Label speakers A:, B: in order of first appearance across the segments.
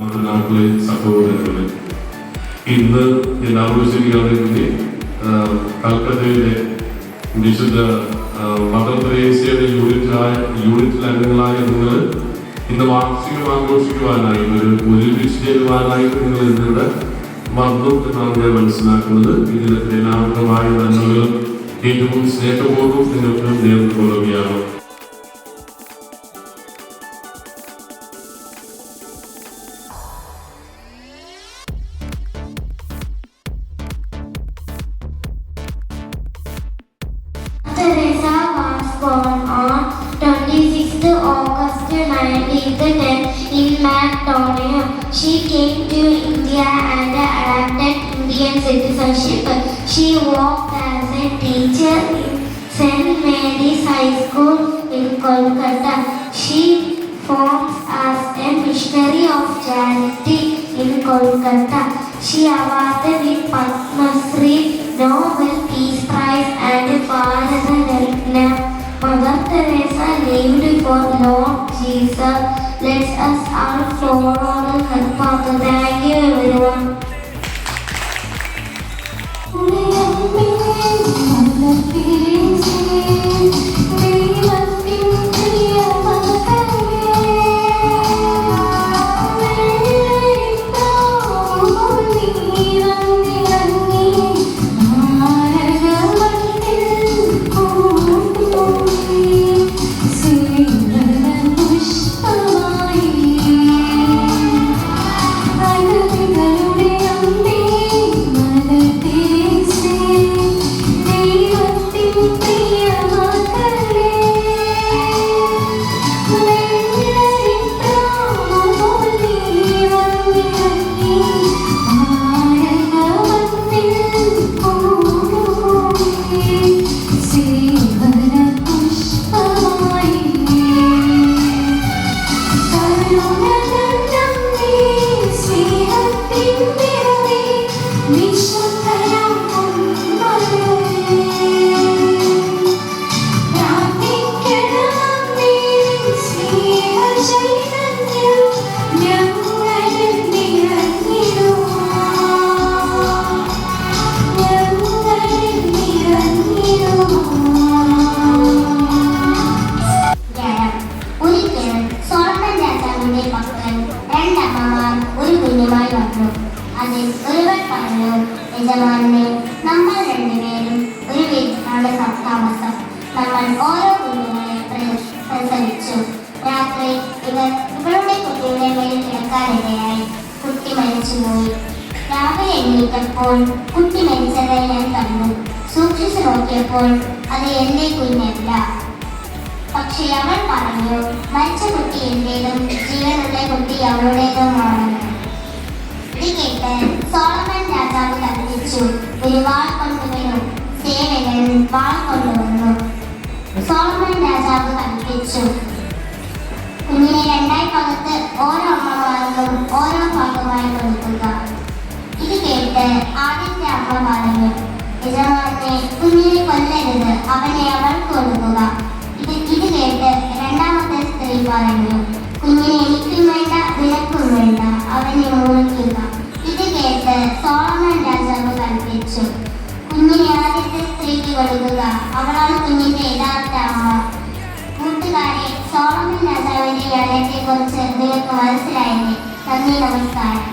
A: നമ്മുടെ സഹോദരങ്ങളെ. ഇന്ന് ശരിയാതെ വേണ്ടി കൽക്കത്തയിലെ വിശുദ്ധ മദർ തെരേസയുടെ യൂണിറ്റിലായ യൂണിറ്റിൽ അംഗങ്ങളായ നിങ്ങൾ ഇന്ന് വാർഷികം ആഘോഷിക്കുവാനായി ഒരു ഒരുമിച്ച് ചേരുവാനായി നിങ്ങൾ ഇന്നിവിടെ വന്നു എന്നാണ് ഞാൻ മനസ്സിലാക്കുന്നത്. ഇതിനൊക്കെ എല്ലാവർക്കുമായ നന്മകളും ഏറ്റവും സ്നേഹപൂർവം നിങ്ങൾക്ക് നേർന്നു
B: She worked as a teacher in St. Mary's High School in Kolkata. She formed as a missionary of charity in Kolkata. She awarded with Padma Shri, Nobel Peace Prize and Bharat Ratna. Mother Teresa lived for Lord Jesus. Let us all follow her path. Thank you everyone. me. ഇവർ ഇവളുടെ കുട്ടിയുടെ മേൽ കിടക്കാനിടയായി കുട്ടി മരിച്ചുപോയി. രാവിലെ എണീറ്റപ്പോൾ കുട്ടി മരിച്ചതായി ഞാൻ കണ്ടു. സൂക്ഷിച്ചു നോക്കിയപ്പോൾ അത് എന്റെ കുഞ്ഞല്ല. പക്ഷെ അവൾ പറഞ്ഞു മരിച്ച കുട്ടി എന്റേതും ജീവനുള്ള കുട്ടി അവളുടേതുമാണ്. ഇത് കേട്ട് സോളമൻ രാജാവ് കൽപ്പിച്ചു ഒരു വാൾ കൊണ്ടുവരും സേവകൻ വാൾ കൊണ്ടുവന്നു. സോളമൻ രാജാവ് കൽപ്പിച്ചു പകത്ത് ഓരോ അമ്മമാർക്കും ഓരോ ഭാഗമായി കൊടുക്കുക ഇത് കേട്ട് ആദ്യത്തെ അമ്മ പറഞ്ഞു യജമാനെ കുഞ്ഞിനെ കൊല്ലരുത് അവനെ അവൾക്ക് കൊടുക്കുക ഇത് ഇത് കേട്ട് രണ്ടാമത്തെ സ്ത്രീ പറഞ്ഞു കുഞ്ഞിനെ എനിക്കും വേണ്ട നിനക്കും വേണ്ട അവനെ മുറിക്കുക. ഇത് കേട്ട് സോളമൻ രാജാവ് കൽപ്പിച്ചു. കുഞ്ഞിനെ ആദ്യത്തെ സ്ത്രീക്ക് കൊടുക്കുക അവളാണ് കുഞ്ഞിന്റെ യഥാർത്ഥ അമ്മ. കൂട്ടുകാരെ സോളമൻ രാജാവിന്റെ ജ്ഞാനത്തെ കുറിച്ച് എന്തെങ്കിലും മനസ്സിലായില്ലേ നന്ദി നമസ്കാരം.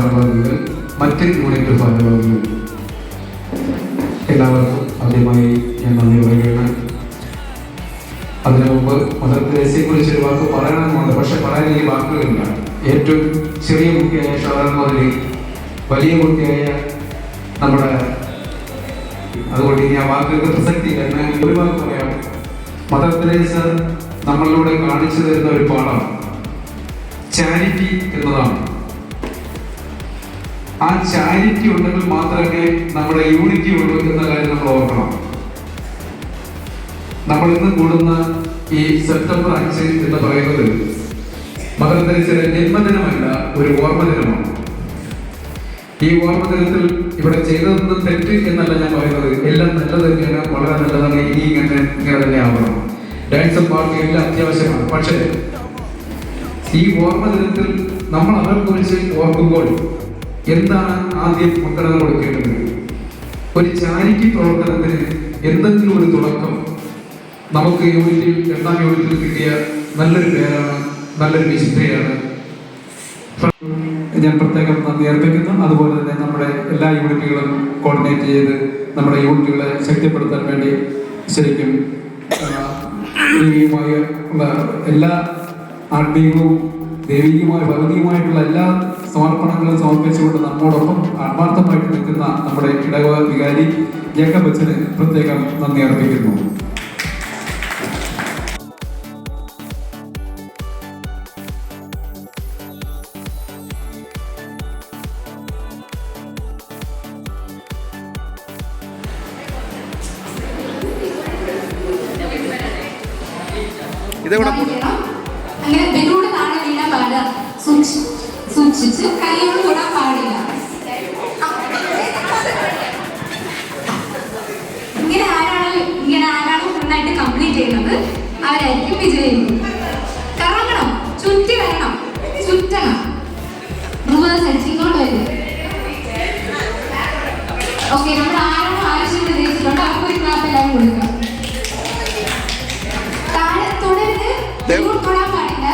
C: ഭാരവാഹികൾ മറ്റ് യൂണിറ്റ് ഭാരവാഹികൾ എല്ലാവർക്കും ആദ്യമായി ഞാൻ നന്ദി പറയുകയാണ്. അതിനു മുമ്പ് മദർ തെരേസയെ കുറിച്ച് ഒരു വാക്ക് പറയണമെന്നുണ്ട്. പക്ഷെ പറയാൻ ഈ വാക്കുകളില്ല. ഏറ്റവും ചെറിയ കുട്ടിയായ ഷാറാൻ മുതൽ വലിയ കുട്ടിയായ നമ്മുടെ അതുകൊണ്ട് ഇനി ആ വാക്കുകൾക്ക് പ്രസക്തിയില്ല. എന്നാൽ ഒരു വാക്ക് പറയാം. മദർ തെരേസ നമ്മളിലൂടെ കാണിച്ചു തരുന്ന ഒരു പാഠം. ചാരിറ്റി എന്നതാണ്. ആ ചാരിറ്റി ഉണ്ടെങ്കിൽ മാത്രമേ നമ്മുടെ യൂണിറ്റി ഉള്ളൂ എന്ന കാര്യം നമ്മൾ ഓർക്കണം. നമ്മൾ ഇന്ന് കൂടുന്ന ഈ സെപ്റ്റംബർ അഞ്ച് എന്ന് പറയുന്നത് മദർ തെരേസയുടെ ജന്മദിനമല്ല ഒരു ഓർമ്മദിനമാണ് ഈ ഓർമ്മദിനത്തിൽ ഇവിടെ ചെയ്തതൊന്നും തെറ്റ് എന്നല്ല ഞാൻ പറയുന്നത്. എല്ലാം നല്ലത് തന്നെയാണ് വളരെ നല്ലതാണ് ഇനി ഇങ്ങനെ ഇങ്ങനെ തന്നെ ആവണം ഡാൻസും പാർട്ടി എല്ലാം അത്യാവശ്യമാണ്. പക്ഷേ ഈ ഓർമ്മദിനത്തിൽ നമ്മൾ അവരെ കുറിച്ച് ഓർക്കുമ്പോൾ എന്താണ് ആദ്യം മുൻഗണന കൊടുക്കേണ്ടത്? ഒരു ചാരിറ്റി പ്രവർത്തനത്തിന് എന്തെങ്കിലും ഒരു തുടക്കം. നമുക്ക് യൂണിറ്റിൽ രണ്ടാം യൂണിറ്റിൽ കിട്ടിയ നല്ലൊരു പേരാണ് നല്ലൊരു വിശുദ്ധയാണ്. ഞാൻ പ്രത്യേകം നന്ദി അർപ്പിക്കുന്നു. അതുപോലെ തന്നെ നമ്മുടെ എല്ലാ യൂണിറ്റുകളും കോർഡിനേറ്റ് ചെയ്ത് നമ്മുടെ യൂണിറ്റുകളെ ശക്തിപ്പെടുത്താൻ വേണ്ടി ശരിക്കും ദൈവികമായ എല്ലാ ആത്മീയവും ദൈവികമായ ഭൗതികമായിട്ടുള്ള എല്ലാ സമർപ്പണങ്ങളും സമർപ്പിച്ചുകൊണ്ട് നമ്മോടൊപ്പം ആത്മാർത്ഥമായിട്ട് നിൽക്കുന്ന നമ്മുടെ ഇടവ വികാരി ജേക്കബ് അച്ഛന് പ്രത്യേകം നന്ദി അർപ്പിക്കുന്നു
D: ഇതെവിടെ.
E: അങ്ങനെ ബലൂണ് താഴെ വീണ പാടില്ല സൂക്ഷിച്ച്
D: സൂക്ഷിച്ച് കൈയോട് തൊടാൻ പാടില്ല. ഇങ്ങനെ ആരാണ് ഇങ്ങനെ ആരാണ് നന്നായിട്ട് കംപ്ലീറ്റ് ചെയ്യുന്നത് അവരായിരിക്കും വിജയിക്കുന്നത് കറങ്ങണം ചുറ്റി വരണം ചുറ്റണം. റിവേഴ്സ് അടിച്ച് ഇങ്ങോട്ട് വരും. ഓക്കെ നമ്മൾ ആരാണോ ആവശ്യം നിർദ്ദേശിച്ചിട്ടുണ്ട് അവർക്ക് ഒരു ക്ലാസ് എല്ലാവരും കൊടുക്കാം. താഴെ തുടരുത്. തൊടാൻ പാടില്ല.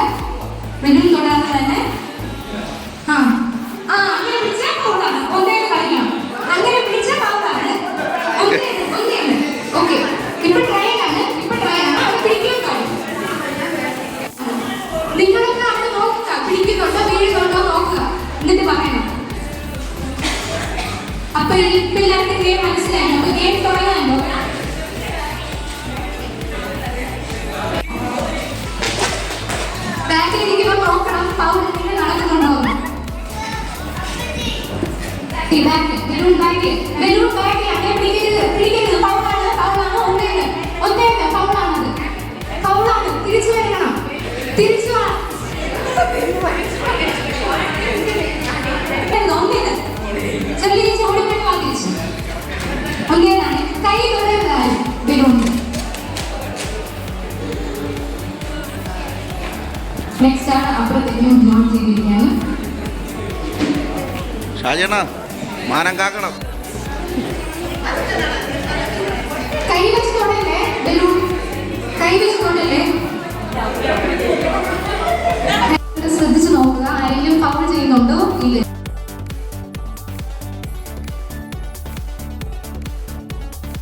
D: എല്ലാവർക്കും ഗെയിം മനസ്സിലായി അപ്പൊ ഗെയിം തുടങ്ങാമല്ലോ ബാക്കിൽ ഇരിക്കുമ്പോൾ നോക്കണം പൗർ എന്തെങ്കിലും നടക്കുന്നുണ്ടോ ഈ back balloon back balloon back next ആണ് അപ്പുറത്തേക്ക് ജോൺ ചെയ്തിരിക്കുകയാണ്
E: ഷാജണ മാനം കാക്കണം.
D: കൈ വെച്ചുകൊണ്ടല്ലേ ബലൂൺ കൈ ശ്രദ്ധിച്ചു നോക്കുക ആരെങ്കിലും ഫൗൾ ചെയ്യുന്നുണ്ടോ? ഇല്ല?